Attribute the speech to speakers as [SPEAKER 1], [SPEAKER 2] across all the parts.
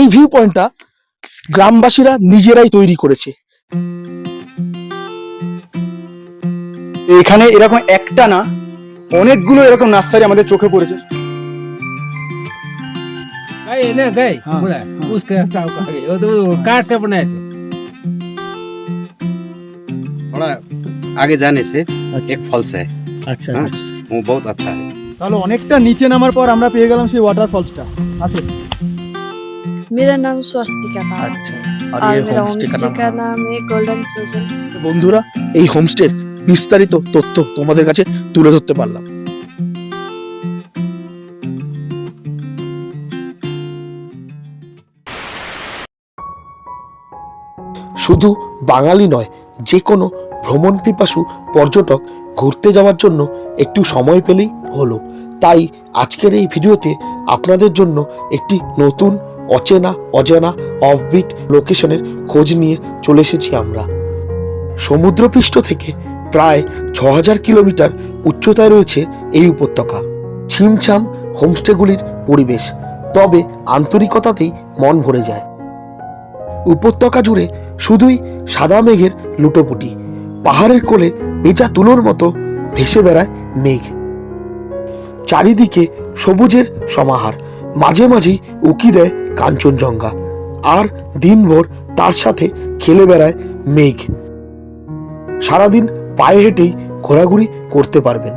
[SPEAKER 1] এই ভিউ পয়েন্টটা গ্রামবাসীরা নিজেরাই তৈরি করেছে।
[SPEAKER 2] এখানে এরকম একটা না অনেকগুলো এরকম নার্সারি আমাদের চোখে পড়েছে।
[SPEAKER 3] হ্যাঁ। আগে জানে এক ফলস
[SPEAKER 1] আচ্ছা
[SPEAKER 3] হ্যাঁ? আচ্ছা।, আচ্ছা
[SPEAKER 2] তাহলে অনেকটা নিচে নামার পর আমরা পেয়ে গেলাম সেই ওয়াটার ফলসটা আছে?
[SPEAKER 4] मेरा नाम स्वास्तिका पारा
[SPEAKER 1] আচ্ছা
[SPEAKER 4] और मेरा होमस्टे का नाम है गोल्डन सोजन
[SPEAKER 1] বন্ধুরা এই হোমস্টের বিস্তারিত তথ্য তোমাদের কাছে তুলে ধরতে পারলাম শুধু বাঙালি নয় যে কোনো ভ্রমণ পিপাসু পর্যটক ঘুরতে যাওয়ার জন্য একটু সময় পেলেই হলো তাই আজকের এই ভিডিওতে আপনাদের জন্য একটি নতুন অচেনা, অজানা অফবিট লোকেশনের খোঁজ নিয়ে চলে এসেছি আমরা। সমুদ্রপৃষ্ঠ থেকে প্রায় ছ হাজার কিলোমিটার উচ্চতায় রয়েছে এই উপত্যকা। ছিমছাম হোমস্টেগুলির পরিবেশ, তবে আন্তরিকতাতেই মন ভরে যায়। উপত্যকা জুড়ে শুধুই সাদা মেঘের লুটোপুটি, পাহাড়ের কোলে ভেজা তুলোর মতো ভেসে বেড়ায় মেঘ। চারিদিকে সবুজের সমাহার মাঝে মাঝেই উকি দেয় কাঞ্চনজঙ্ঘা। আর দিনভর তার সাথে খেলে বেড়ায় মেঘ। সারাদিন পায়ে হেঁটেই ঘোরাঘুরি করতে পারবেন।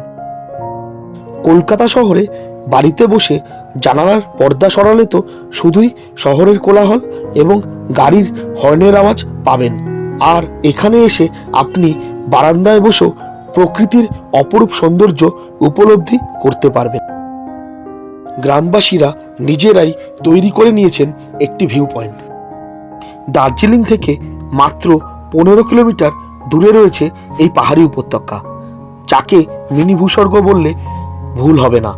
[SPEAKER 1] কলকাতা শহরে বাড়িতে বসে জানালার পর্দা সরালে তো শুধুই শহরের কোলাহল এবং গাড়ির হর্নের আওয়াজ পাবেন। আর এখানে এসে আপনি বারান্দায় বসেও প্রকৃতির অপরূপ সৌন্দর্য উপলব্ধি করতে পারবেন। গ্রামবাসীরা নিজেরাই তৈরি করে নিয়েছেন একটি ভিউ পয়েন্ট দার্জিলিং থেকে মাত্র পনেরো কিলোমিটার দূরে রয়েছে এই পাহাড়ি উপত্যকা। যাকে মিনি ভূস্বর্গ বললে ভুল হবে না।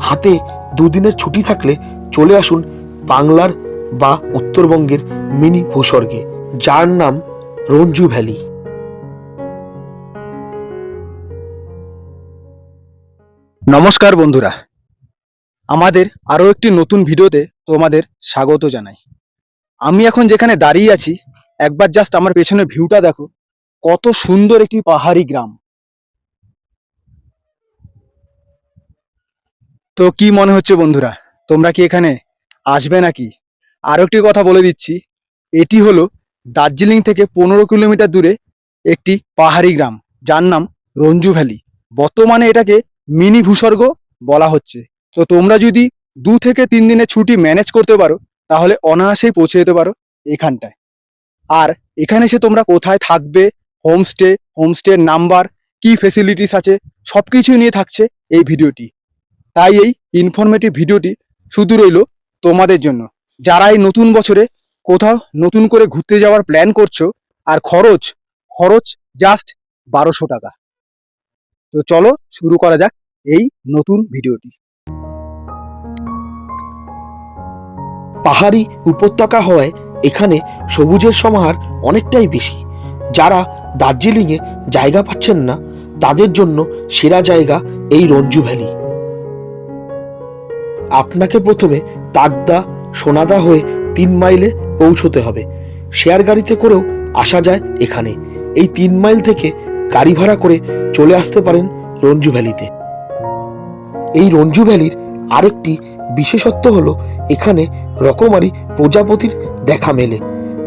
[SPEAKER 1] হাতে দুদিনের ছুটি থাকলে চলে আসুন বাংলার বা উত্তরবঙ্গের মিনি ভূস্বর্গে যার নাম রঞ্জু ভ্যালি।
[SPEAKER 2] নমস্কার বন্ধুরা আমাদের আরও একটি নতুন ভিডিওতে তোমাদের স্বাগত জানাই। আমি এখন যেখানে দাঁড়িয়ে আছি, একবার জাস্ট আমার পেছনে ভিউটা দেখো, কত সুন্দর একটি পাহাড়ি গ্রাম। তো কি মনে হচ্ছে বন্ধুরা, তোমরা কি এখানে আসবে নাকি? আরও একটি কথা বলে দিচ্ছি, এটি হলো দার্জিলিং থেকে পনেরো কিলোমিটার দূরে একটি পাহাড়ি গ্রাম, যার নাম রঞ্জু ভ্যালি। বর্তমানে এটাকে মিনি ভূস্বর্গ বলা হচ্ছে। তো তোমরা যদি দু থেকে তিন দিনের ছুটি ম্যানেজ করতে পারো, তাহলে অনায়াসেই পৌঁছে যেতে পারো এখানটায়। আর এখানে এসে তোমরা কোথায় থাকবে হোমস্টে হোমস্টের নাম্বার কি ফেসিলিটিস আছে সব কিছু নিয়ে থাকছে এই ভিডিওটি। তাই এই ইনফরমেটিভ ভিডিওটি শুধু রইল তোমাদের জন্য। যারা এই নতুন বছরে কোথাও নতুন করে ঘুরতে যাওয়ার প্ল্যান করছ, আর খরচ খরচ জাস্ট বারোশো টাকা। তো চলো শুরু করা যাক এই নতুন ভিডিওটি।
[SPEAKER 1] পাহাড়ি উপত্যকা হওয়ায় এখানে সবুজের সমাহার অনেকটাই বেশি। যারা দার্জিলিংয়ে জায়গা পাচ্ছেন না, তাদের জন্য সেরা জায়গা এই রঞ্জু ভ্যালি। আপনাকে প্রথমে তাকদা সোনাদা হয়ে তিন মাইলে পৌঁছতে হবে। শেয়ার গাড়িতে করেও আসা যায় এখানে। এই তিন মাইল থেকে গাড়ি ভাড়া করে চলে আসতে পারেন রঞ্জু ভ্যালিতে। এই রঞ্জু ভ্যালির আরেকটি বিশেষত্ব হলো, এখানে রকমারি প্রজাপতির দেখা মেলে।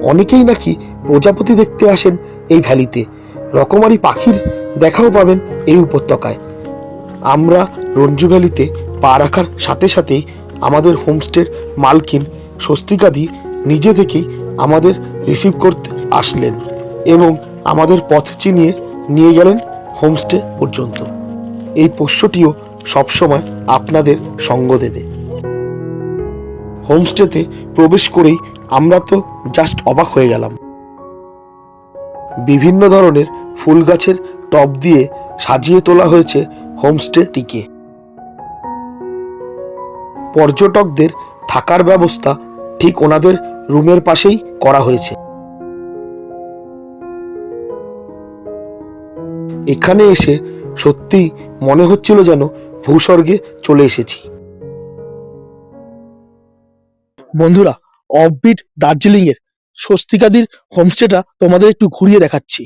[SPEAKER 1] অনেকেই নাকি প্রজাপতি দেখতে আসেন এই ভ্যালিতে। রকমারি পাখির দেখাও পাবেন এই উপত্যকায়। আমরা রঞ্জু ভ্যালিতে পা রাখার সাথে সাথেই আমাদের হোমস্টের মালকিন স্বস্তিকাদি নিজে থেকেই আমাদের রিসিভ করতে আসলেন এবং আমাদের পথ চিনিয়ে নিয়ে গেলেন হোমস্টে পর্যন্ত। এই পোষ্যটিও সবসময় আপনাদের সঙ্গ দেবে। হোমস্টেতে প্রবেশ করেই আমরা তো জাস্ট অবাক হয়ে গেলাম। বিভিন্ন ধরনের ফুল গাছের টব দিয়ে সাজিয়ে তোলা হয়েছে হোমস্টেটিকে পর্যটকদের থাকার ব্যবস্থা ঠিক ওনাদের রুমের পাশেই করা হয়েছে। এখানে এসে সত্যি মনে হচ্ছিল যেন ভূস্বর্গে চলে এসেছি। বন্ধুরা
[SPEAKER 5] অফবিট দার্জিলিং এর স্বস্তিকাদির হোমস্টেটা তোমাদের একটু ঘুরিয়ে দেখাচ্ছি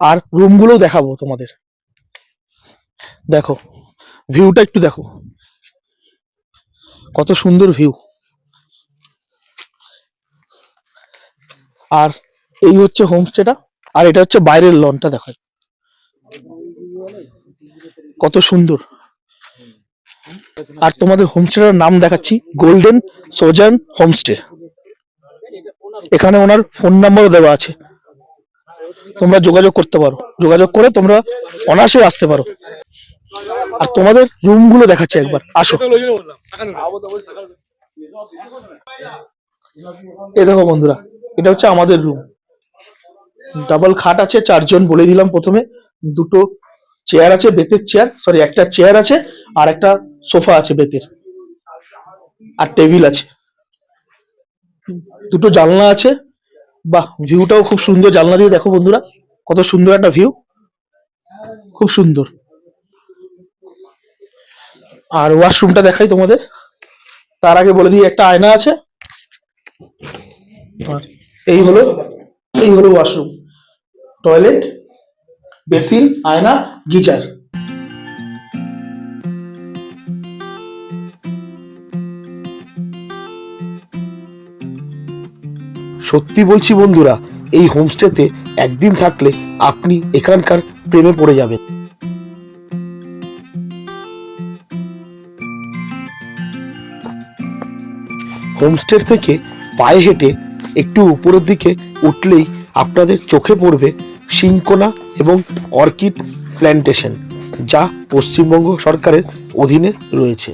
[SPEAKER 5] আর রুমগুলোও দেখাবো তোমাদের। দেখো ভিউটা একটু দেখো। কত সুন্দর ভিউ আর এই হচ্ছে হোমস্টেটা আর এটা হচ্ছে বাইরের লনটা দেখো। কত সুন্দর। আর তোমাদের হোমস্টেটার নাম দেখাচ্ছি, গোল্ডেন সোজান হোমস্টে। এখানে ওনার ফোন নাম্বারও দেওয়া আছে। তোমরা যোগাযোগ করতে পারো। যোগাযোগ করে তোমরা অনায়াসে আসতে পারো। আর তোমাদের রুমগুলো দেখাচ্ছি একবার। আসো। এ দেখো বন্ধুরা, এটা হচ্ছে আমাদের রুম। ডাবল খাট আছে, চারজন বলে দিলাম প্রথমে। দুটো চেয়ার আছে, বেতের চেয়ার সরি একটা চেয়ার আছে আর একটা সোফা আছে বেতের, আর টেবিল আছে। দুটো জানলা আছে। বাহ, ভিউটাও খুব সুন্দর জানলা দিয়ে দেখো বন্ধুরা, কত সুন্দর একটা ভিউ। খুব সুন্দর। আর ওয়াশরুমটা দেখাই তোমাদের। তার আগে বলে দিই, একটা আয়না আছে। আর এই হলো এই হলো ওয়াশরুম। টয়লেট, বেসিন, আয়না, গিজার। সত্যি বলছি বন্ধুরা এই হোমস্টেতে একদিন থাকলে আপনি এখানকার প্রেমে পড়ে যাবেন হোমস্টে থেকে পায়ে হেঁটে একটু উপরের দিকে উঠলেই আপনাদের চোখে পড়বে সিংকোনা এবং অর্কিড প্ল্যান্টেশন যা পশ্চিমবঙ্গ সরকারের অধীনে রয়েছে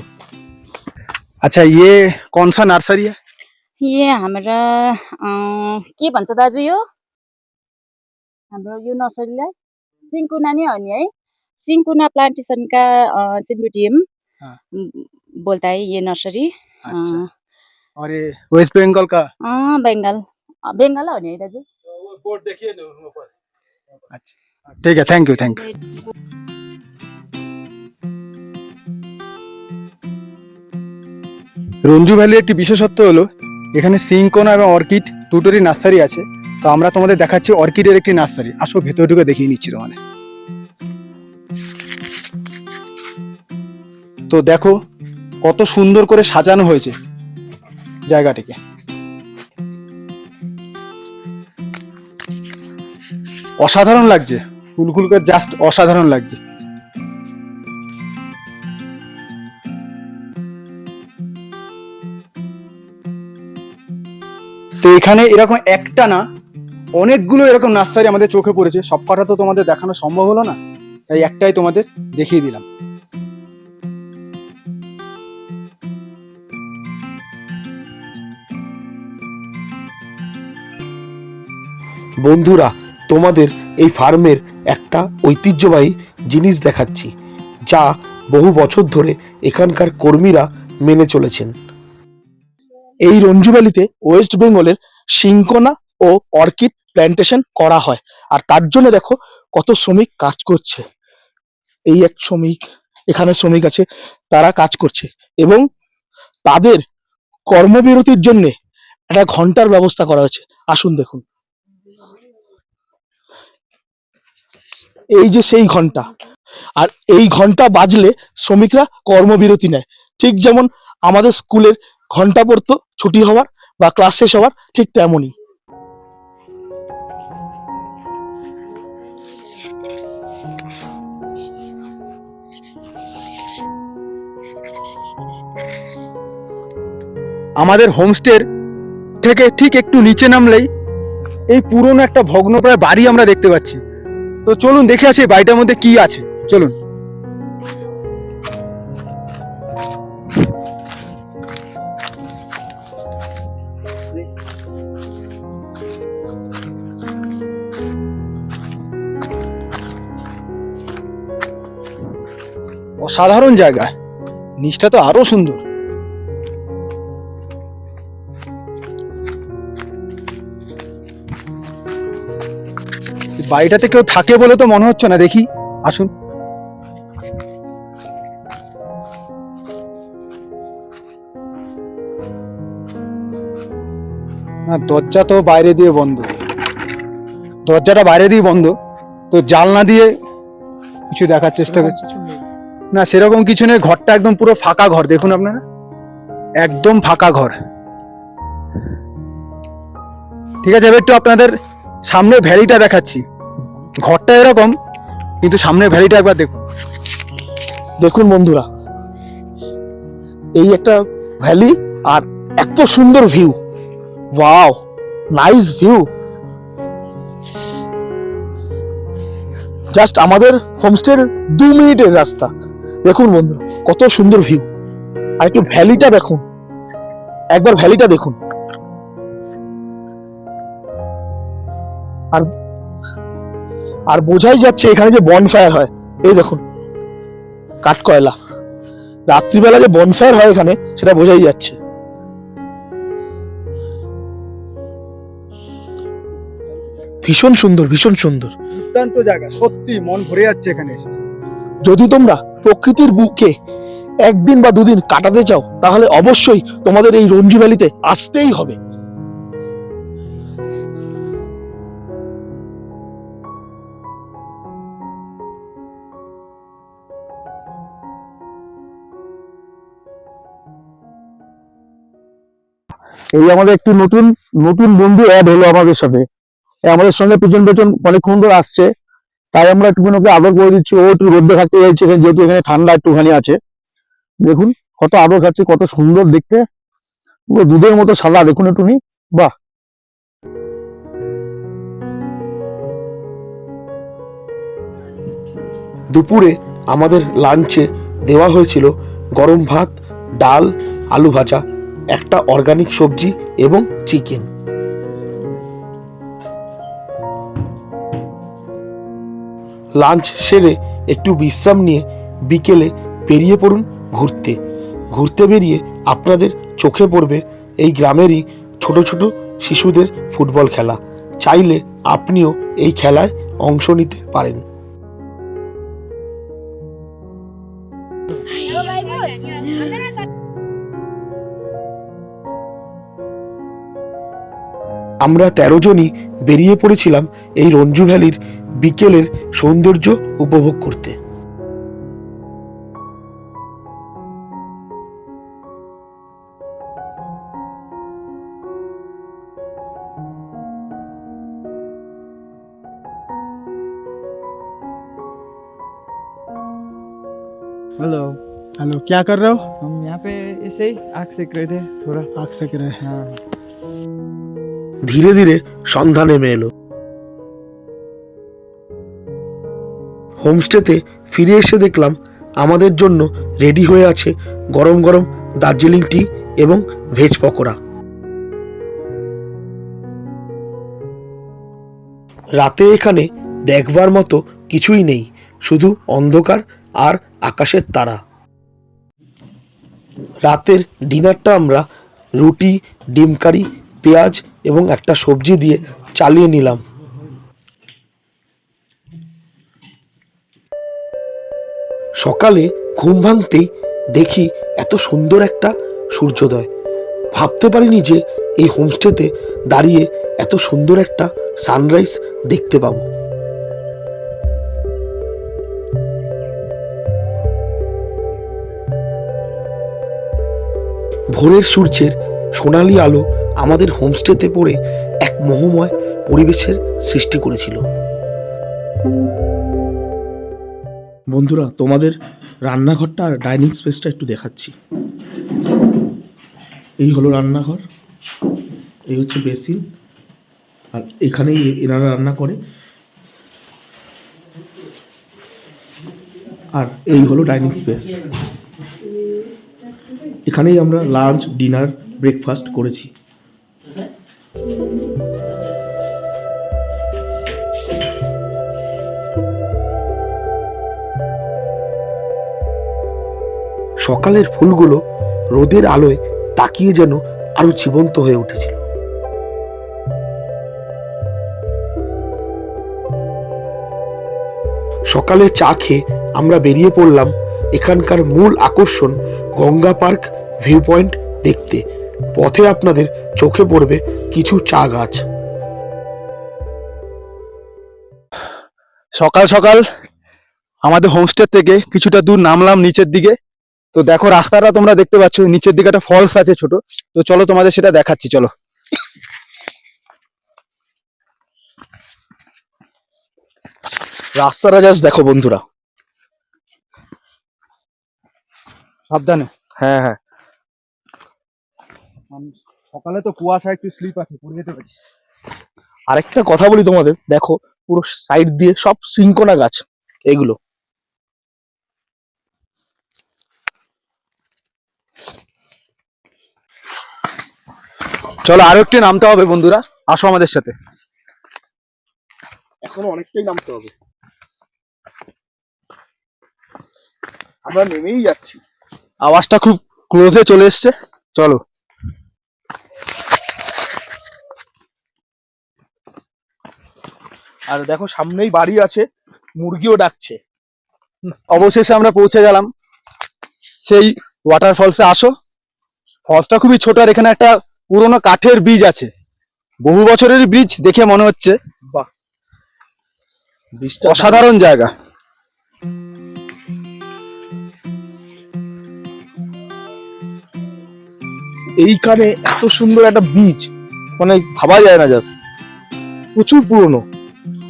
[SPEAKER 2] अच्छा ये कौन सा नर्सरी है
[SPEAKER 6] ये हाम्रा अँ, के भन्छ दाजु यो हाम्रो यो नर्सरीलाई सिङ्कुना नै हो नि है सिङ्कुना प्लान्टेसनका अँ, चाहिँ टिम
[SPEAKER 2] हाँ।
[SPEAKER 6] बोलता है ये नर्सरी
[SPEAKER 2] अच्छा और ये वेस्ट बंगाल का
[SPEAKER 6] अँ, बेङ्गाल अँ, बेङ्गाल हो नि है दाजु
[SPEAKER 2] अच्छा ठीक है thank you thank you Ranju ভ্যালির একটি বিশেষত্ব হলো এখানে সিংকোনা এবং অর্কিড দুটোরই নার্সারি আছে। তো আমরা তোমাদের দেখাচ্ছি অর্কিডের একটি নার্সারি। আসো, ভেতরে ঢুকে দেখিয়ে নিচ্ছি তোমাদের। তো দেখো, কত সুন্দর করে সাজানো হয়েছে জায়গাটিকে। অসাধারণ লাগছে। ফুলগুলোকে জাস্ট অসাধারণ লাগছে। তো এখানে এরকম একটা না, অনেকগুলো এরকম নার্সারি আমাদের চোখে পড়েছে। সব কটা তো তোমাদের দেখানো সম্ভব হলো না, তাই একটাই তোমাদের দেখিয়ে দিলাম।
[SPEAKER 5] বন্ধুরা, তোমাদের এই ফার্মের একটা ঐতিহ্যবাহী জিনিস দেখাচ্ছি, যা বহু বছর ধরে এখানকার কর্মীরা মেনে চলেছেন। এই রঞ্জুভ্যালিতে ওয়েস্ট বেঙ্গলের সিংকোনা ও অর্কিড প্ল্যান্টেশন করা হয়। আর তার জন্য দেখো কত শ্রমিক কাজ করছে। এই এক শ্রমিক, এখানে শ্রমিক আছে, তারা কাজ করছে এবং তাদের কর্মবিরতির জন্য একটা ঘণ্টার ব্যবস্থা করা হয়েছে। আসুন দেখুন। এই যে সেই ঘণ্টা, আর এই ঘণ্টা বাজলে শ্রমিকরা কর্মবিরতি নেয়। ঠিক যেমন আমাদের স্কুলের ঘণ্টা পড়তো, ছুটি হওয়ার বা ক্লাস শেষ হওয়ার ঠিক তেমনই।
[SPEAKER 2] আমাদের হোমস্টের থেকে ঠিক একটু নিচে নামলেই এই পুরনো একটা ভগ্নপ্রায় বাড়ি আমরা দেখতে পাচ্ছি। তো চলুন দেখে আসি বাড়িটার মধ্যে কি আছে। চলুন। অসাধারণ জায়গা। নিচটা তো আরও সুন্দর। বাড়িটাতে কেউ থাকে বলে তো মনে হচ্ছে না। দেখি, আসুন। দরজা তো বাইরে দিয়ে বন্ধ। দরজাটা বাইরে দিয়ে বন্ধ। তো জানলা দিয়ে কিছু দেখার চেষ্টা করছি। না, সেরকম কিছু নেই, ঘরটা একদম পুরো ফাঁকা ঘর, দেখুন আপনারা। একদম ফাঁকা ঘর। ঠিক আছে, এবার একটু আপনাদের সামনে ভ্যালিটা দেখাচ্ছি। ঘরটা এরকম, কিন্তু সামনে ভ্যালিটা একবার দেখুন।
[SPEAKER 1] দেখুন বন্ধুরা, এই একটা ভ্যালি আর এত সুন্দর view. Wow, nice view. Just আমাদের হোমস্টের দু মিনিটের রাস্তা। দেখুন বন্ধুরা, কত সুন্দর ভিউ আর একটু ভ্যালিটা দেখুন। একবার ভ্যালিটা দেখুন। আর আর বোঝাই যাচ্ছে এখানে যে বনফায়ার হয়। এই দেখুন, কাঠকয়লা। রাত্রিবেলা যে বনফায়ার হয় এখানে, সেটা বোঝাই যাচ্ছে। ভীষণ সুন্দর ভীষণ সুন্দর।
[SPEAKER 2] দুর্দান্ত জায়গা, সত্যি মন ভরে যাচ্ছে এখানে এসে।
[SPEAKER 1] যদি তোমরা প্রকৃতির বুকে একদিন বা দুদিন কাটাতে চাও, তাহলে অবশ্যই তোমাদের এই রঞ্জু ভ্যালিতে আসতেই হবে। এই আমাদের একটি নতুন নতুন বন্ধু অ্যাড হলো আমাদের সাথে। আমাদের সঙ্গে পেছন পেছন অনেকক্ষণ ধরে আসছে। তাই আমরা একটুখানি আদর করে দিচ্ছি। ও একটু রোদ্রে থাকতে চাইছে যেহেতু এখানে ঠান্ডা একটুখানি আছে। দেখুন, কত আদর খাচ্ছে, কত সুন্দর দেখতে। পুরো দুধের মতো সাদা, দেখুন একটুনি বাহ! দুপুরে আমাদের লাঞ্চে দেওয়া হয়েছিল গরম ভাত, ডাল, আলু ভাজা, একটা অর্গানিক সবজি এবং চিকেন লাঞ্চ সেরে একটু বিশ্রাম নিয়ে বিকেলে বেরিয়ে পড়ুন ঘুরতে। ঘুরতে বেরিয়ে আপনাদের চোখে পড়বে এই গ্রামেরই ছোট ছোট শিশুদের ফুটবল খেলা। চাইলে আপনিও এই খেলায় অংশ নিতে পারেন। আমরা তেরো জনই বেরিয়ে পড়েছিলাম এই রঞ্জু ভ্যালির বিকেলের সৌন্দর্য উপভোগ করতে
[SPEAKER 7] हेलो
[SPEAKER 2] हेलो क्या कर रहे हो
[SPEAKER 7] हम यहाँ पे ऐसे ही आग सेक रहे थे थोड़ा
[SPEAKER 2] आग सेक रहे हैं
[SPEAKER 7] हाँ
[SPEAKER 1] ধীরে ধীরে সন্ধ্যা নেমে এলো হোমস্টেতে ফিরে এসে দেখলাম আমাদের জন্য রেডি হয়ে আছে গরম গরম দার্জিলিং টি এবং ভেজ পকোড়া। রাতে এখানে দেখবার মতো কিছুই নেই, শুধু অন্ধকার আর আকাশের তারা। রাতের ডিনারটা আমরা রুটি, ডিম কারি, পেঁয়াজ এবং একটা সবজি দিয়ে চালিয়ে নিলাম। সকালে ঘুম ভাঙতেই দেখি এত সুন্দর একটা সূর্যোদয়। ভাবতে পারিনি যে এই হোমস্টেতে দাঁড়িয়ে এত সুন্দর একটা সানরাইজ দেখতে পাবো। ভোরের সূর্যের সোনালি আলো আমাদের হোমস্টেতে পড়ে এক মোহময় পরিবেশের সৃষ্টি করেছিল। বন্ধুরা, তোমাদের রান্নাঘরটা আর ডাইনিং স্পেসটা একটু দেখাচ্ছি। এই হলো রান্নাঘর, এই হচ্ছে বেসিন, আর এখানেই এনারা রান্না করে। আর এই হলো ডাইনিং স্পেস। এখানেই আমরা লাঞ্চ, ডিনার, ব্রেকফাস্ট করেছি। সকালের ফুলগুলো রোদের আলোয় তাকিয়ে যেন আরও জীবন্ত হয়ে উঠেছিল। সকালে চা খেয়ে আমরা বেরিয়ে পড়লাম এখানকার মূল আকর্ষণ গঙ্গা পার্ক ভিউ পয়েন্ট দেখতে। পথে আপনাদের চোখে পড়বে
[SPEAKER 5] কিছু চা গাছ।
[SPEAKER 2] সকাল সকাল আমাদের হোমস্টে থেকে কিছুটা দূর নামলাম নিচের দিকে। তো দেখো রাস্তাটা তোমরা দেখতে পাচ্ছ নিচের দিকে একটা ফলস আছে ছোট। তো চলো তোমাদের সেটা দেখাচ্ছি চলো।
[SPEAKER 5] রাস্তাটা জাস্ট দেখো বন্ধুরা।
[SPEAKER 2] সাবধানে।
[SPEAKER 5] হ্যাঁ হ্যাঁ।
[SPEAKER 2] সকালে তো কুয়াশা একটু স্লিপ আছে পড়ে যেতে পারি।
[SPEAKER 5] আরেকটা কথা বলি তোমাদের দেখো পুরো সাইড দিয়ে সব সিঙ্কোনা গাছ এগুলো।
[SPEAKER 2] চলো আরও একটু নামতে হবে বন্ধুরা আসো আমাদের সাথে।
[SPEAKER 5] এখনও অনেকটাই নামতে হবে। আমরা নেমেই যাচ্ছি।
[SPEAKER 2] আওয়াজটা খুব ক্লোজে চলে এসছে চলো।
[SPEAKER 5] আর দেখো সামনেই বাড়ি আছে মুরগিও ডাকছে।
[SPEAKER 2] অবশেষে আমরা পৌঁছে গেলাম। সেই ওয়াটারফলসে আসো। ফলসটা খুবই ছোট আর এখানে একটা পুরোনো কাঠের ব্রিজ আছে। বহু বছরের ব্রিজ দেখে মনে হচ্ছে। অসাধারণ জায়গা।
[SPEAKER 5] এইখানে এত সুন্দর একটা বীজ মানে ভাবা যায় না জাস্ট প্রচুর পুরনো।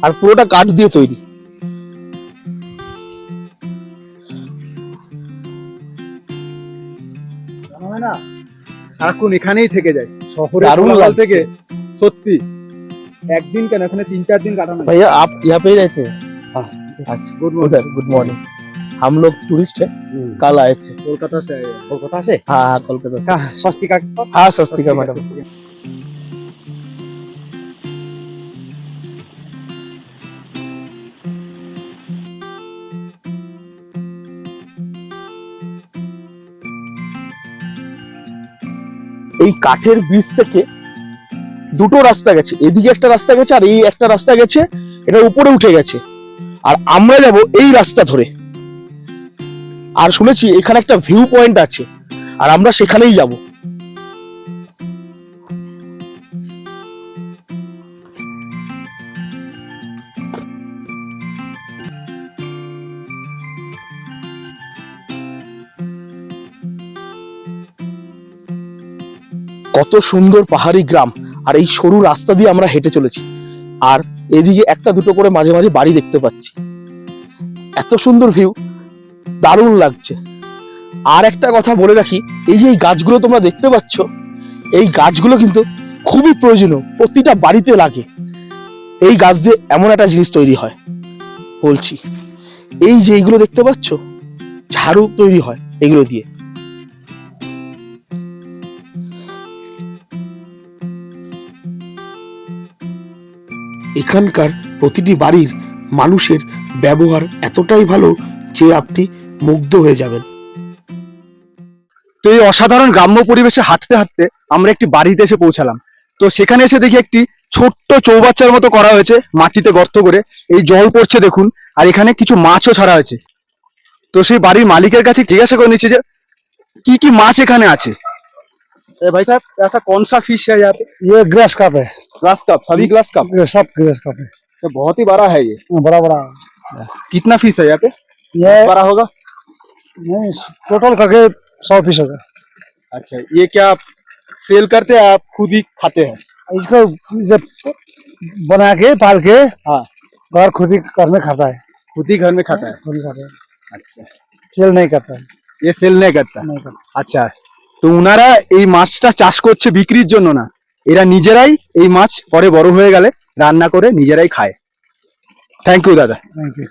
[SPEAKER 5] আর পুরোটা কাঠ দিয়ে তৈরি।
[SPEAKER 2] সারাক্ষণ এখানেই থেকে যায় শহরে
[SPEAKER 5] দারুণ
[SPEAKER 2] কোলাহল
[SPEAKER 5] লাগছে।
[SPEAKER 2] থেকে সত্যি একদিন কেন এখানে তিন চার দিন কাটানো যায়।
[SPEAKER 5] भैया आप यहाँ पे ही रहते हैं हाँ अच्छा गुड उधर गुड मॉर्निंग हम लोग टूरिस्ट हैं कल आए थे
[SPEAKER 2] কলকাতা से आए हैं।
[SPEAKER 5] कोलकाता से हाँ हाँ कोलकाता से
[SPEAKER 2] स्वस्तिका
[SPEAKER 5] हाँ स्वस्तिका मैडम এই কাঠের ব্রিজ থেকে দুটো রাস্তা গেছে। এদিকে একটা রাস্তা গেছে আর এই একটা রাস্তা গেছে, এটা উপরে উঠে গেছে। আর আমরা যাব এই রাস্তা ধরে। আর শুনেছি এখানে একটা ভিউ পয়েন্ট আছে, আর আমরা সেখানেই যাব। কত সুন্দর পাহাড়ি গ্রাম আর এই সরু রাস্তা দিয়ে আমরা হেঁটে চলেছি। আর এদিকে একটা দুটো করে মাঝে মাঝে বাড়ি দেখতে পাচ্ছি। এত সুন্দর ভিউ দারুণ লাগছে। আর একটা কথা বলে রাখি, এই যে এই গাছগুলো তোমরা দেখতে পাচ্ছ, এই গাছগুলো কিন্তু খুবই প্রয়োজনীয়, প্রতিটা বাড়িতে লাগে। এই গাছ দিয়ে এমন একটা জিনিস তৈরি হয়, বলছি। এই যে এইগুলো দেখতে পাচ্ছ, ঝাড়ু তৈরি হয় এগুলো দিয়ে। এখানকার প্রতিটি বাড়ির মানুষের ব্যবহার এতটাই ভালো যে আপনি মুগ্ধ হয়ে যাবেন
[SPEAKER 2] তো এই অসাধারণ গ্রাম্য পরিবেশে হাঁটতে হাঁটতে আমরা একটি বাড়িতে এসে পৌঁছালাম তো সেখানে এসে দেখি একটি ছোট্ট চৌবাচ্চার মতো করা হয়েছে মাটিতে গর্ত করে এই জল পড়ছে দেখুন আর এখানে কিছু মাছও ছাড়া হয়েছে তো সেই বাড়ির মালিকের কাছে জিজ্ঞাসা করে নিচ্ছে যে কি কি মাছ এখানে আছে ए भाई साहब ऐसा कौन सा फिश है यहाँ पे
[SPEAKER 8] ये ग्रेस कप है
[SPEAKER 2] ग्लास कप सभी ग्लास कप
[SPEAKER 8] ये सब ग्रेस कप है
[SPEAKER 2] तो बहुत ही बड़ा है ये
[SPEAKER 8] बड़ा बड़ा
[SPEAKER 2] कितना फीस है यहाँ पे
[SPEAKER 8] ये
[SPEAKER 2] बड़ा होगा
[SPEAKER 8] नहीं टोटल करके सौ पीस होगा
[SPEAKER 2] अच्छा ये क्या आप सेल करते हैं आप खुद ही खाते हैं
[SPEAKER 8] इसको जब बना के पाल के
[SPEAKER 2] हाँ
[SPEAKER 8] घर खुद ही घर में खाता है
[SPEAKER 2] खुद ही घर में खाता है
[SPEAKER 8] खुद ही खाता है
[SPEAKER 2] अच्छा
[SPEAKER 8] सेल नहीं करता है
[SPEAKER 2] ये সেল नहीं करता
[SPEAKER 8] नहीं करता
[SPEAKER 2] আচ্ছা তো উনারা এই মাছটা চাষ করছে বিক্রির জন্য না এরা নিজেরাই এই মাছ পরে বড় হয়ে গেলে রান্না করে নিজেরাই খায় থ্যাংক ইউ দাদা
[SPEAKER 8] थैंक यू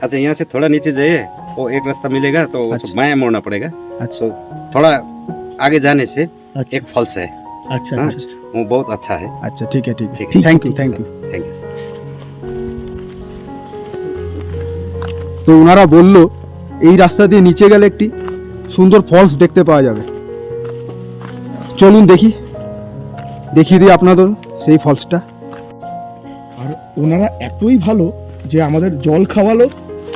[SPEAKER 3] अच्छा यहाँ से थोड़ा नीचे जाइए वो एक रास्ता मिलेगा तो वो
[SPEAKER 7] अच्छा।
[SPEAKER 3] बाएं मोड़ना पड़ेगा
[SPEAKER 7] अच्छा।
[SPEAKER 3] तो थोड़ा आगे जाने से
[SPEAKER 7] अच्छा
[SPEAKER 3] एक फॉल्स है
[SPEAKER 7] अच्छा
[SPEAKER 3] हाँ,
[SPEAKER 7] अच्छा
[SPEAKER 3] वो बहुत अच्छा है
[SPEAKER 2] আচ্ছা ঠিক আছে ঠিক
[SPEAKER 3] ঠিক
[SPEAKER 2] আছে thank you thank you
[SPEAKER 3] thank you
[SPEAKER 2] তো ওনারা বলল এই রাস্তা দিয়ে নিচে গেলে একটি সুন্দর ফলস দেখতে পাওয়া যাবে চলুন দেখি। দেখিয়ে দিই আপনাদের সেই ফলসটা
[SPEAKER 5] আর ওনারা এতই ভালো যে আমাদের জল খাওয়ালো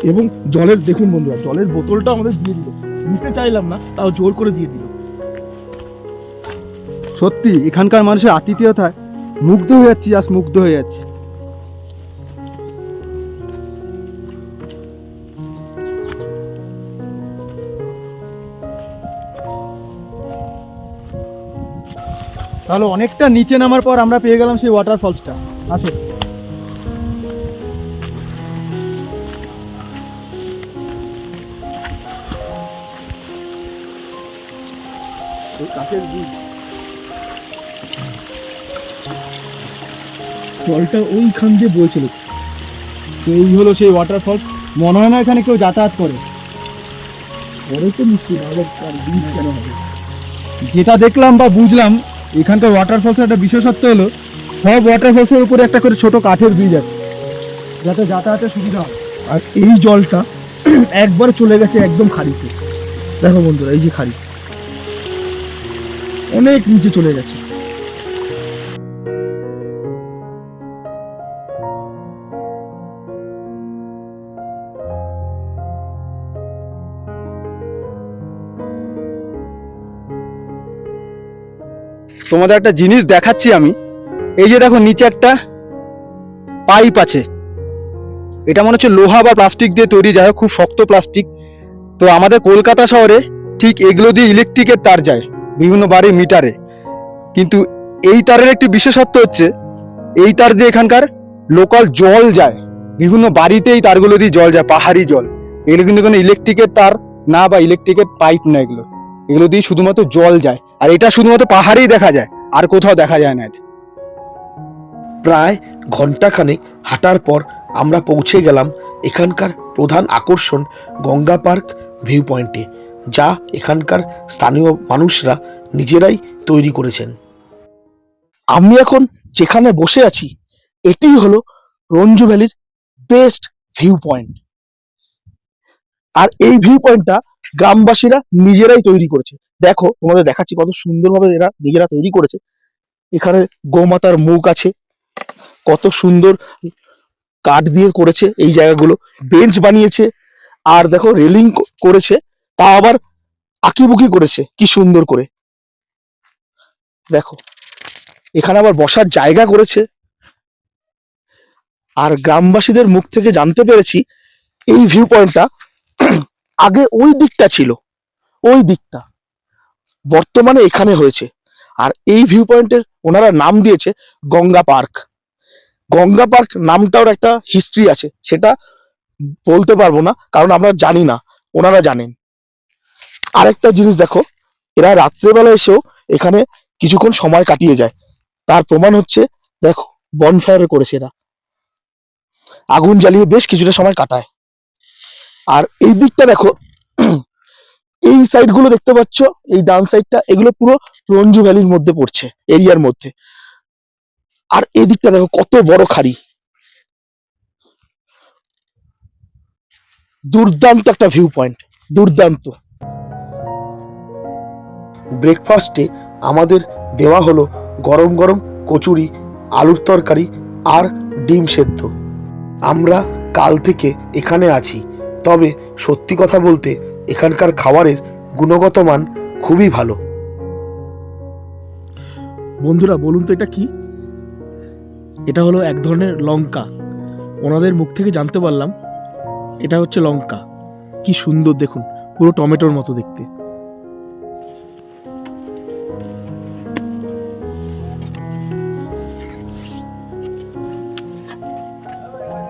[SPEAKER 5] এবং জলের দেখুন বন্ধুরা জলের বোতলটা আমাদের দিয়ে দিল। নিতে চাইলাম না তাও জোর করে দিয়ে দিল।
[SPEAKER 2] সত্যি এখানকার মানুষের আতিথেয়তায় মুগ্ধ হয়ে যাচ্ছি আজ মুগ্ধ হয়ে যাচ্ছি। তাহলে অনেকটা নিচে নামার পর আমরা পেয়ে গেলাম সেই ওয়াটারফলসটা আসো। কাঠের জলটা ওইখান দিয়ে বয়ে চলেছে। তো এই হলো সেই ওয়াটারফলস মনে হয় না এখানে কেউ যাতায়াত করে। পরে তো নিশ্চয়ই বীজ কেন হবে? যেটা দেখলাম বা বুঝলাম এখানকার ওয়াটারফলসের একটা বিশেষত্ব হলো, সব ওয়াটারফলসের উপরে একটা করে ছোট কাঠের ব্রিজ আছে, যাতে যাতায়াতের সুবিধা হয়। আর এই জলটা একবার চলে গেছে একদম খাড়িতে। দেখো বন্ধুরা, এই যে খাড়ি। অনেক নিচে চলে গেছে। তোমাদের একটা জিনিস দেখাচ্ছি আমি। এই যে দেখো নিচে একটা পাইপ আছে। এটা মনে হচ্ছে লোহা বা প্লাস্টিক দিয়ে তৈরি যায় খুব শক্ত প্লাস্টিক। তো আমাদের কলকাতা শহরে ঠিক এগুলো দিয়ে ইলেকট্রিকের তার যায়, বিভিন্ন বাড়ির মিটারে কিন্তু এই তারের একটি বিশেষত্ব হচ্ছে, এই তার দিয়ে এখানকার লোকাল জল যায়। বিভিন্ন বাড়িতে এই তারগুলো দিয়ে জল যায়, পাহাড়ি জল। এগুলো কিন্তু কোনো ইলেকট্রিকের তার না বা ইলেকট্রিকের পাইপ না এগুলো। এগুলো দিয়ে শুধুমাত্র জল যায়। আর এটা শুধুমাত্র পাহাড়েই দেখা যায়, আর কোথাও দেখা যায় না
[SPEAKER 5] প্রায় ঘন্টাখানেক হাঁটার পর আমরা পৌঁছে গেলাম এখানকার প্রধান আকর্ষণ গঙ্গা পার্ক ভিউ পয়েন্টে যা এখানকার স্থানীয় মানুষরা নিজেরাই তৈরি করেছেন। আমি এখন যেখানে বসে আছি, এটি হলো রঞ্জু ভ্যালির বেস্ট ভিউ পয়েন্ট আর এই ভিউ পয়েন্টটা গ্রামবাসীরা নিজেরাই তৈরি করেছে। দেখো, তোমাদের দেখাচ্ছি কত সুন্দরভাবে এরা নিজেরা তৈরি করেছে। এখানে গোমাতার মুখ আছে। কত সুন্দর কাঠ দিয়ে করেছে এই জায়গাগুলো। বেঞ্চ বানিয়েছে। আর দেখো, রেলিং করেছে। তা আবার আঁকিবুকি করেছে। কি সুন্দর করে। দেখো, এখানে আবার বসার জায়গা করেছে। আর গ্রামবাসীদের মুখ থেকে জানতে পেরেছি, এই ভিউ পয়েন্টটা আগে ওই দিকটা ছিল। ওই দিকটা। বর্তমানে এখানে হয়েছে। আর এই ভিউ পয়েন্টের ওনারা নাম দিয়েছে গঙ্গা পার্ক। গঙ্গা পার্ক নামটার একটা হিস্ট্রি আছে, সেটা বলতে পারব না, কারণ আমরা জানি না, ওনারা জানেন। আরেকটা জিনিস দেখো, এরা রাত্রেবেলা এসেও এখানে কিছুক্ষণ সময় কাটিয়ে যায়। তার প্রমাণ হচ্ছে, দেখো বনফায়ার করেছে এরা। আগুন জ্বালিয়ে বেশ কিছুটা সময় কাটায়। আর এই দিকটা দেখো এই সাইডগুলো দেখতে পাচ্ছ, এই ডান সাইডটা এগুলো পুরো রঞ্জু ভ্যালির মধ্যে পড়ছে, এরিয়ার মধ্যে। আর এই দিকটা দেখো, কত বড় খাড়ি। দুর্দান্ত একটা ভিউ পয়েন্ট দুর্দান্ত। ব্রেকফাস্টে আমাদের দেওয়া হলো গরম গরম কচুরি, আলুর তরকারি আর ডিম সেদ্ধ। আমরা কাল থেকে এখানে আছি। তবে সত্যি কথা বলতে এখানকার খাবারের গুণগত মান খুবই ভালো। বন্ধুরা বলুন তো এটা কি? এটা হলো এক ধরনের লঙ্কা। ওনাদের মুখ থেকে জানতে পারলাম এটা হচ্ছে লঙ্কা। কি সুন্দর দেখুন পুরো টমেটোর মতো দেখতে।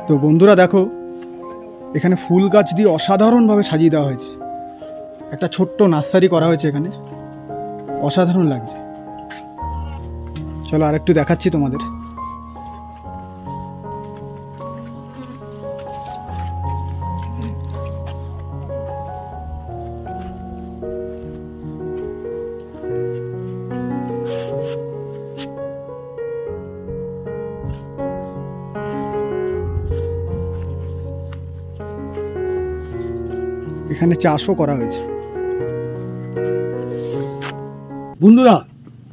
[SPEAKER 2] তো বন্ধুরা দেখো এখানে ফুল গাছ দিয়ে অসাধারণভাবে সাজিয়ে দেওয়া হয়েছে। একটা ছোট্ট নার্সারি করা হয়েছে এখানে। অসাধারণ লাগছে। চলো আরেকটু দেখাচ্ছি তোমাদের। এখানে চাষও করা হয়েছে।
[SPEAKER 8] বন্ধুরা,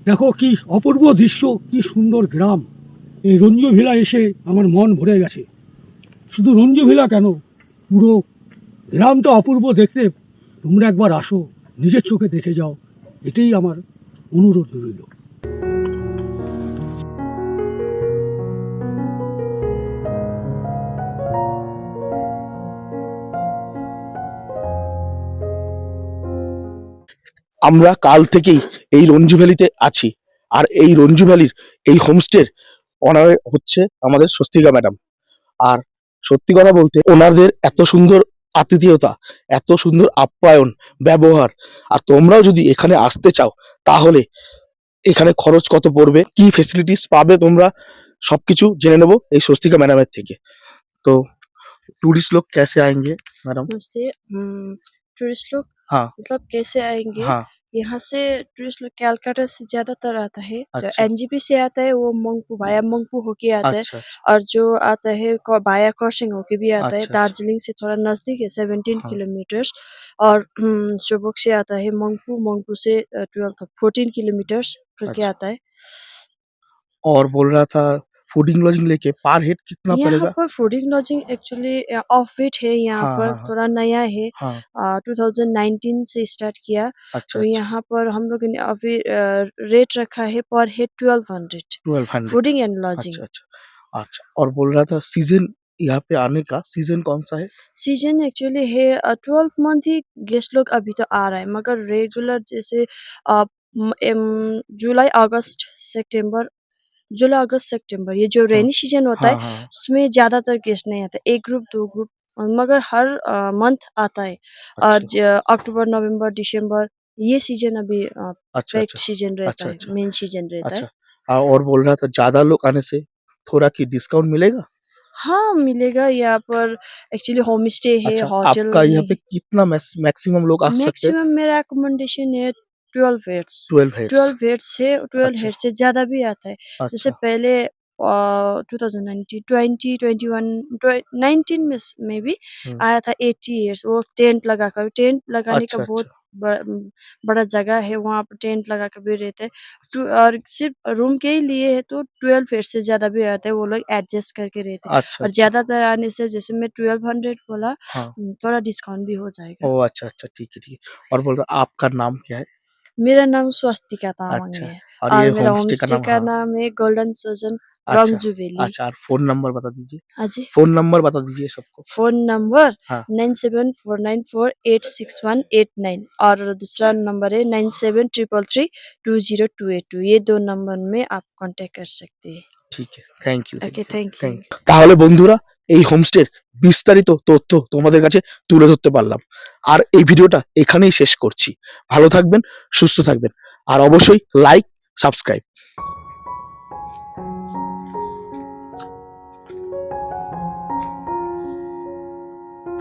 [SPEAKER 8] দেখো কি অপূর্ব দৃশ্য, কি সুন্দর গ্রাম। এই রঞ্জু ভিলা এসে আমার মন ভরে গেছে। শুধু রঞ্জু ভিলা কেন? পুরো গ্রামটা অপূর্ব দেখতে। তোমরা একবার আসো, নিজের চোখে দেখে যাও। এটাই আমার অনুরোধ রইল।
[SPEAKER 5] আমরা কাল থেকেই এই রঞ্জু ভ্যালিতে আছি আর এই রঞ্জু ভ্যালির এই হোমস্টের অনারে হচ্ছে আমাদের স্বস্তিকা ম্যাডাম আর সত্যি কথা বলতে ওনাদের এত সুন্দর আতিথেয়তা এত সুন্দর আপ্যায়ন ব্যবহার আর তোমরাও যদি এখানে আসতে চাও তাহলে এখানে খরচ কত পড়বে কি ফেসিলিটিস পাবে তোমরা সবকিছু জেনে নেবো এই স্বস্তিকা ম্যাডামের থেকে তো टूरिस्ट लोग कैसे आएंगे मैडम
[SPEAKER 4] नमस्ते हम्म, टूरिस्ट लोग
[SPEAKER 5] हाँ।
[SPEAKER 4] मतलब कैसे आएँगे
[SPEAKER 5] हाँ
[SPEAKER 4] यहाँ से टूरिस्ट लोग कैलकाटा से ज़्यादातर आता है जो
[SPEAKER 5] अच्छा।
[SPEAKER 4] एनजीपी से आता है वो मंगपू भाया मंगपू होके आता है
[SPEAKER 5] अच्छा अच्छा
[SPEAKER 4] और जो आता है को- भाया कौशिंग होके भी आता है
[SPEAKER 5] अच्छा, अच्छा।
[SPEAKER 4] दार्जिलिंग से थोड़ा नज़दीक है सेवेंटीन
[SPEAKER 5] हाँ।
[SPEAKER 4] किलोमीटर्स और हम्म, शुबुक से आता है मंगपू मंगपू से ट्वेल्व फोर्टीन किलोमीटर्स करके
[SPEAKER 5] अच्छा।
[SPEAKER 4] आता है
[SPEAKER 5] और बोल रहा था फूडिंग लॉजिंग लेके पर हेड कितना
[SPEAKER 4] यहाँ
[SPEAKER 5] पड़ेगा?
[SPEAKER 4] पर फूडिंग लॉजिंग एक्चुअली ऑफ़ वेट है यहाँ
[SPEAKER 5] हाँ,
[SPEAKER 4] पर
[SPEAKER 5] हाँ, हाँ।
[SPEAKER 4] थोड़ा नया है।
[SPEAKER 5] हाँ।
[SPEAKER 4] टू थाउज़ेंड नाइनटीन से स्टार्ट किया।
[SPEAKER 5] अच्छा
[SPEAKER 4] तो यहाँ पर हम लोग ने अभी रेट रखा है पर head twelve hundred
[SPEAKER 5] twelve hundred
[SPEAKER 4] fooding and lodging
[SPEAKER 5] अच्छा अच्छा। अच्छा और बोल रहा था सीज़न यहाँ पे आने का सीज़न कौन सा है?
[SPEAKER 4] सीज़न एक्चुअली है ट्वेल्थ मंथ ही गेस्ट लोग अभी तो आ रहा है मगर रेगुलर जैसे जुलाई अगस्त सितंबर जुलाई अगस्त सितंबर ये जो रेनी सीज़न होता है
[SPEAKER 5] हाँ हाँ।
[SPEAKER 4] उसमें ज़्यादातर गेस्ट नहीं आता एक ग्रुप दो ग्रुप मगर हर मंथ आता है और
[SPEAKER 5] अच्छा।
[SPEAKER 4] ज- अक्टूबर नवंबर दिसंबर ये सीज़न अभी
[SPEAKER 5] अच्छा अच्छा।
[SPEAKER 4] सीज़न रहता
[SPEAKER 5] अच्छा,
[SPEAKER 4] है
[SPEAKER 5] अच्छा।
[SPEAKER 4] मेन सीज़न रहता है
[SPEAKER 5] अच्छा। हाँ, और बोल रहा था ज़्यादा लोग आने से थोड़ा की डिस्काउंट मिलेगा?
[SPEAKER 4] हाँ मिलेगा यहाँ पर एक्चुअली होम स्टे है
[SPEAKER 5] अच्छा
[SPEAKER 4] होटल
[SPEAKER 5] आपका यहाँ पे कितना मैक्सिमम लोग आ सकते हैं?
[SPEAKER 4] मैक्सिमम मेरा अकोमोडेशन है ट्वेल्व हेड्स। Twelve heads. है ट्वेल्व
[SPEAKER 5] अच्छा।
[SPEAKER 4] हेड से ज़्यादा भी आता है। जैसे
[SPEAKER 5] अच्छा।
[SPEAKER 4] पहले two thousand nineteen twenty twenty one nineteen में मे भी
[SPEAKER 5] हम्म।
[SPEAKER 4] आया था एट्टी ईयर्स वो टेंट लगा कर टेंट लगाने
[SPEAKER 5] अच्छा
[SPEAKER 4] का बहुत ब- बड़ा जगह है वहाँ पर टेंट लगा कर भी रहते हैं। तो और सिर्फ़ रूम के ही लिए है तो ट्वेल्व हेड से ज़्यादा भी आता है वो लोग एडजस्ट करके रहते हैं।
[SPEAKER 5] अच्छा
[SPEAKER 4] और
[SPEAKER 5] अच्छा।
[SPEAKER 4] ज़्यादातर आने से जैसे मैं ट्वेल्व हंड्रेड बोला
[SPEAKER 5] हाँ।
[SPEAKER 4] थोड़ा डिस्काउंट भी हो जाएगा।
[SPEAKER 5] ओ अच्छा अच्छा ठीक है ठीक है। और बोल रहा आपका नाम क्या है?
[SPEAKER 4] मेरा नाम स्वस्तिका तामांग
[SPEAKER 5] अच्छा
[SPEAKER 4] है
[SPEAKER 5] और
[SPEAKER 4] और
[SPEAKER 5] ये
[SPEAKER 4] मेरा
[SPEAKER 5] होम स्टे का
[SPEAKER 4] होमस्टे
[SPEAKER 5] नाम
[SPEAKER 4] का
[SPEAKER 5] हाँ,
[SPEAKER 4] नाम है गोल्डन सोजन
[SPEAKER 5] अच्छा
[SPEAKER 4] रंगजू वैली
[SPEAKER 5] अच्छा और फोन नंबर बता दीजिए
[SPEAKER 4] हाँ जी
[SPEAKER 5] फोन नंबर बता दीजिए सबको
[SPEAKER 4] फोन नंबर
[SPEAKER 5] हाँ।
[SPEAKER 4] Nine seven four nine four eight six one eight nine और दूसरा नंबर है nine seven triple three two zero two eight two ये दो नंबर में आप कांटेक्ट कर सकते हैं
[SPEAKER 5] ঠিক আছে thank you
[SPEAKER 4] okay thank you
[SPEAKER 5] thank you তাহলে বন্ধুরা এই হোমস্টের বিস্তারিত তথ্য তোমাদের কাছে তুলে ধরতে পারলাম। আর এই ভিডিওটা এখানেই শেষ করছি। ভালো থাকবেন, সুস্থ থাকবেন। আর অবশ্যই লাইক সাবস্ক্রাইব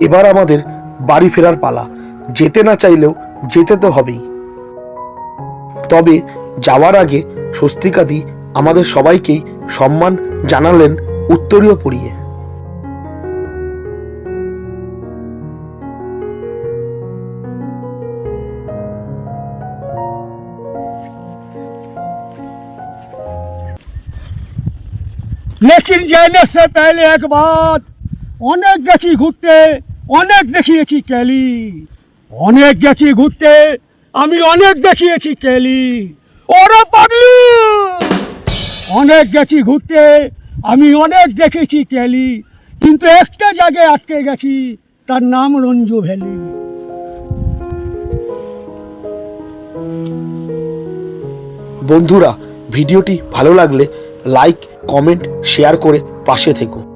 [SPEAKER 5] এবার আমাদের বাড়ি ফেরার পালা। যেতে না চাইলেও যেতে তো হবেই। তবে যাওয়ার আগে স্বস্তিকাদি আমাদের সবাইকেই সম্মান জানালেন উত্তরীয় পরিয়ে।
[SPEAKER 8] লেকিন জেনে সে পেলে একবার। অনেক গেছি ঘুরতে, অনেক দেখিয়েছি কেলি। অনেক গেছি ঘুরতে, আমি অনেক দেখিয়েছি কেলি। ওরা পাগলু! অনেক গেছি ঘুরতে, আমি অনেক দেখেছি কেলি। কিন্তু একটা জায়গায় আটকে গেছি, তার নাম রঞ্জু ভ্যালি।
[SPEAKER 5] বন্ধুরা, ভিডিওটি ভালো লাগলে লাইক কমেন্ট শেয়ার করে পাশে থেকো।